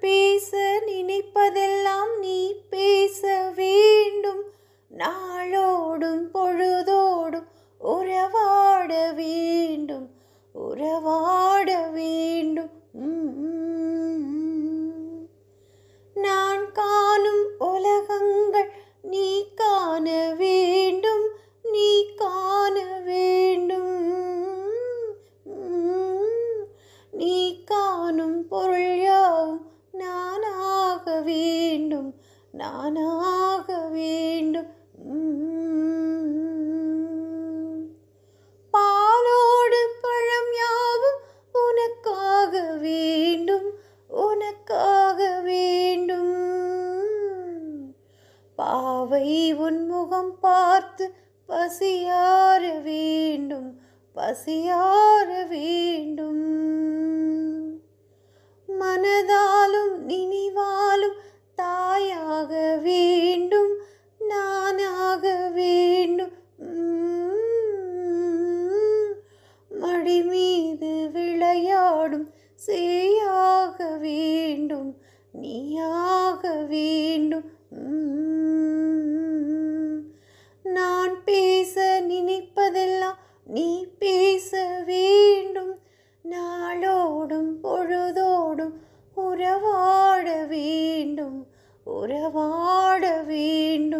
பேச நினைப்பதெல்லாம் நீ பேச வேண்டும். நாளோடும் பொழுதோடும் உறவாட வேண்டும். உறவாட வேண்டும். நான் காணும் உலகங்கள் நீ காண வேண்டும். நீ காண வேண்டும். நீ காணும் பொருள் வேண்டும். நானாக வேண்டும். பாலோடு பழம் யாவும் உனக்காக வேண்டும். உனக்காக வேண்டும். பாவை உன்முகம் பார்த்து பசியார வேண்டும். பசியார வேண்டும் மடி மீது விளையாடும் சேயாக வேண்டும் நீயாக வேண்டும். நான் பேச நினைப்பதெல்லாம் நீ பேச வேண்டும். நாளோடும் பொழுதோடும் உறவாட வேண்டும் உறவாட வேண்டும்.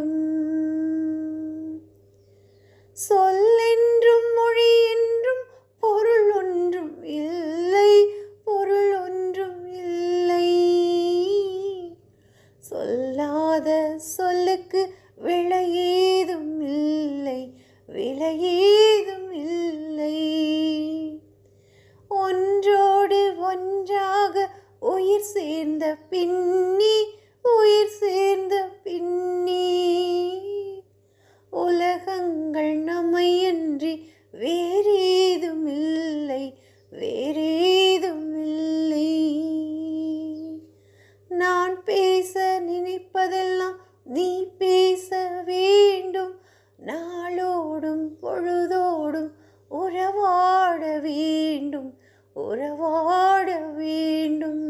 சொல்லுக்கு விலை இல்லை விலை இல்லை. ஒன்றோடு ஒன்றாக உயிர் சேர்ந்த பின்னி உயிர் சேர்ந்த பின்னி. உலகங்கள் நம்மையன்றி வேறு பொழுதோடும் உறவாட வேண்டும் உறவாட வேண்டும்.